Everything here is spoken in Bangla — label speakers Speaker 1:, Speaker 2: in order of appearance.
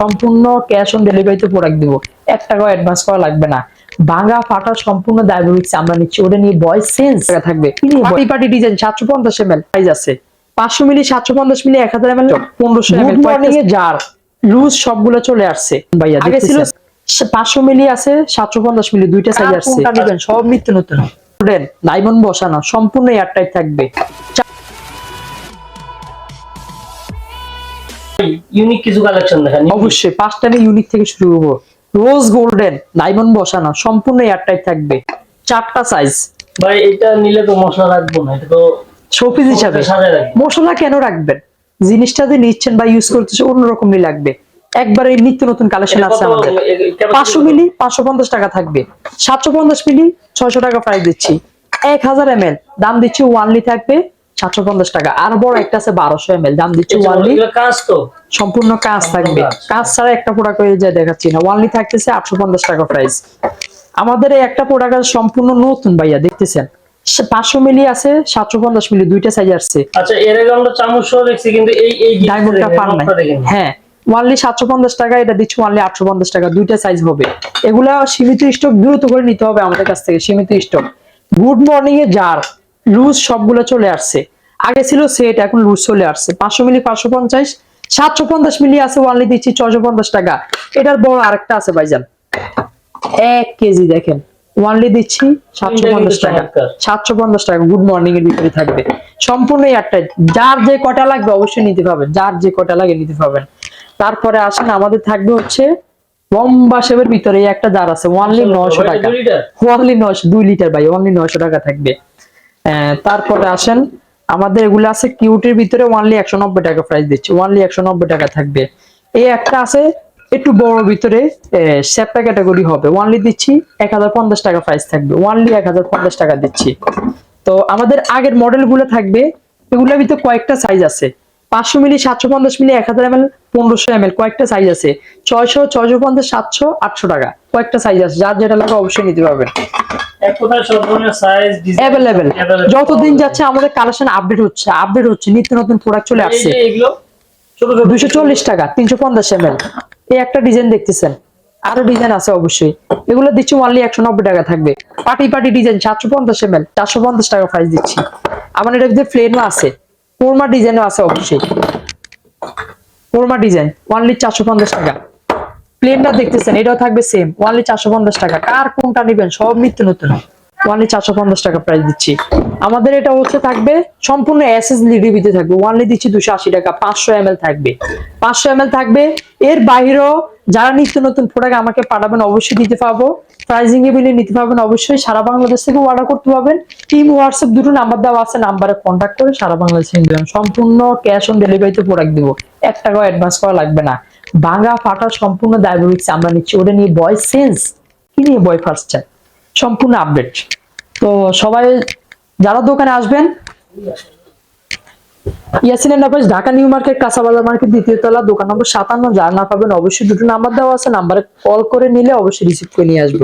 Speaker 1: সম্পূর্ণ ক্যাশ অন ডেলিভারিতে প্রোডাক্ট দিব। এক টাকাও অ্যাডভান্স করা লাগবে না। ভাঙা ফাটা সম্পূর্ণ ডায়াবেটিক্স আমরা নিচ্ছি। ওটা নিয়ে ভয়েস সেন্স থাকবে। পার্টি পার্টি ডিজাইন সাতশো পঞ্চাশ এম এল প্রাইস আছে। পাঁচশো মিলি সাতশো পঞ্চাশ মিলি এক হাজার এম এল পনেরোশো এম এল জার লুজ সবগুলো চলে আসছে। ভাইয়া আগে ছিল পাঁচশো মিলি আছে সাতশো পঞ্চাশ মিলি দুইটা সাইজ আসছে। সব নিত্য নতুন। ডায়মন্ড বসানো সম্পূর্ণ এয়ারটাইট থাকবে।
Speaker 2: ইউনিক কিছু কালেকশন দেখেন
Speaker 1: অবশ্যই পাঁচটা ইউনিক থেকে শুরু করব রোজ গোল্ডেন ডায়মন্ড বসানো সম্পূর্ণ এয়ারটাইট থাকবে। চারটা সাইজ
Speaker 2: ভাই এটা নিলে তো মশলা রাখব না এটা তো
Speaker 1: শোপিস হিসাবে। মশলা কেন রাখবেন? জিনিসটা যে নিচ্ছেন বা ইউজ করতেছে অন্যরকমই লাগবে। একবারে নিত্য নতুন কালেকশন আছে আমাদের। পাঁচশো মিলি পাঁচশো পঞ্চাশ টাকা থাকবে। সাতশো পঞ্চাশ মিলি ছয়শো টাকা প্রাইস দিচ্ছি। এক হাজার এম দাম দিচ্ছি ওয়ানলি থাকবে। সাতশো পঞ্চাশ টাকা। আর বড় একটা আছে বারোশো এম দাম দিচ্ছি ওয়ানলি
Speaker 2: কাজ তো।
Speaker 1: সম্পূর্ণ কাজ থাকবে।
Speaker 2: কাজ।
Speaker 1: ছাড়া একটা প্রোডাক্ট হয়ে যায় দেখাচ্ছি না। ওয়ানলি থাকতেছে আটশো পঞ্চাশ টাকা প্রাইস আমাদের এই একটা প্রোডাক্ট সম্পূর্ণ নতুন ভাইয়া দেখতেছেন? পাঁচশো মিলি আছে সাতশো পঞ্চাশ মিলি দুইটা সাইজ আসছে।
Speaker 2: আচ্ছা এর আগে আমরা চামচ দেখছি কিন্তু এই এই
Speaker 1: ডায়মন্ডটা পান নাই। হ্যাঁ। ওয়ানলি সাতশো পঞ্চাশ টাকা এটা দিচ্ছি ওয়ানলি আটশো পঞ্চাশ টাকা দুইটা সাইজ হবে। এগুলা সীমিত স্টক দ্রুত করে নিতে হবে আমাদের কাছ থেকে সীমিত স্টক গুড মর্নিং এ জার লুজ সবগুলো চলে আসছে। আগে ছিল সেট এখন লুজ চলে আসছে। পাঁচশো মিলি পাঁচশো পঞ্চাশ সাতশো পঞ্চাশ মিলি আছে ওয়ানলি দিচ্ছি ছয়শো পঞ্চাশ টাকা। এটার বড় আরেকটা আছে ভাইজান। এক কেজি দেখেন ওয়ানলি দিচ্ছি সাতশো পঞ্চাশ টাকা। সাতশো পঞ্চাশ টাকা গুড মর্নিং এর ভিতরে থাকবে। সম্পূর্ণ একটা যার যে কটা লাগবে অবশ্যই নিতে পাবেন যার যে কটা লাগে নিতে পাবেন তারপরে আসেন আমাদের থাকবে হচ্ছে লম্বা শেপের ভিতরে একটা জার আছে ওয়ানলি নয়শো
Speaker 2: ভাই,
Speaker 1: টাকা। ওয়ানলি নয়শো দুই লিটার ভাই ওয়ানলি নয়শো টাকা থাকবে। আহ, তারপরে আসেন আমাদের এগুলো আছে কিউটের ভিতরে ওয়ানলি একশো নব্বই টাকা প্রাইস দিচ্ছে ওয়ানলি একশো নব্বই টাকা থাকবে। এই একটা আছে, একটু বড় ভিতরে সেপ্টা ক্যাটাগরি হবে। ওয়ানলি দিচ্ছি এক হাজার পঞ্চাশ টাকা প্রাইস থাকবে ওয়ানলি এক হাজার পঞ্চাশ টাকা দিচ্ছি। তো আমাদের আগের মডেলগুলো থাকবে, এগুলোর ভিতরে কয়েকটা সাইজ আছে। পাঁচশো মিলি, সাতশো পঞ্চাশ মিলি, এক হাজার এম এল, পনেরোশো এম এল, কয়েকটা সাইজ আছে। ছয়শো ছয়শো পঞ্চাশ, সাতশো, আটশো টাকা। কয়েকটা সাইজ আছে যার যেটা লাগে অবশ্যই নিতে পারবেন যতদিন যাচ্ছে আমাদের কালেকশন আপডেট হচ্ছে আপডেট হচ্ছে নিত্য নতুন প্রোডাক্ট চলে আসছে। দুইশো চল্লিশ টাকা তিনশো পঞ্চাশ এম এই একটা ডিজাইন দেখতেছেন? আরও ডিজাইন আছে অবশ্যই। এগুলো দিচ্ছি ওয়ানলি একশো নব্বই টাকা থাকবে। পার্টি পার্টি ডিজাইন সাতশো পঞ্চাশ এম এল চারশো পঞ্চাশ টাকা প্রাইস দিচ্ছি। আমার এটার ভিতরে প্লেনও আছে। কোরমা ডিজাইনও আছে অবশ্যই। কোরমা ডিজাইন ওয়ানলি চারশো পঞ্চাশ টাকা। প্লেনটা দেখতেছেন, এটাও থাকবে সেম ওয়ানলি চারশো পঞ্চাশ টাকা। কার কোনটা নেবেন? সব নিত্য নতুন। ওয়ানলি চারশো পঞ্চাশ টাকা প্রাইস দিচ্ছি। আমাদের এটা হচ্ছে থাকবে, সম্পূর্ণ এসএস লিডিবিতে থাকবে। ওয়ানলি দিচ্ছি দুশো আশি টাকা, পাঁচশো এম থাকবে। পাঁচশো এম থাকবে। এর বাইরেও যারা নিত্য নতুন প্রোডাক্ট আমাকে পাঠাবেন, অবশ্যই দিতে পারব। প্রাইজিং এ বিলে নিতে পারবেন অবশ্যই। সারা বাংলাদেশ থেকে অর্ডার করতে পারবেন। টিম হোয়াটসঅ্যাপ দুটো নাম্বার দেওয়া আছে নাম্বারে কন্ট্যাক্ট করে সারা বাংলাদেশে নিতে সম্পূর্ণ ক্যাশ অন ডেলিভারিতে প্রোডাক্ট দিব। এক টাকাও অ্যাডভান্স করা লাগবে না। ভাঙা ফাটা সম্পূর্ণ ডায়াবেটিক্স আমরা নিচ্ছি। ওটা নিয়ে বয় সেন্স কি নিয়ে বয় ফার্স্ট চাই সম্পূর্ণ আপডেট তো সবাই, যারা দোকানে আসবেন, Yasin enterprise, Dhaka new market, কাঁচাবাজার market, দ্বিতীয় তলা, দোকান নম্বর সাতান্ন, যার না পাবেন, অবশ্যই দুটো নাম্বার দেওয়া আছে নাম্বারে কল করে নিলে অবশ্যই রিসিভ করে নিয়ে আসব।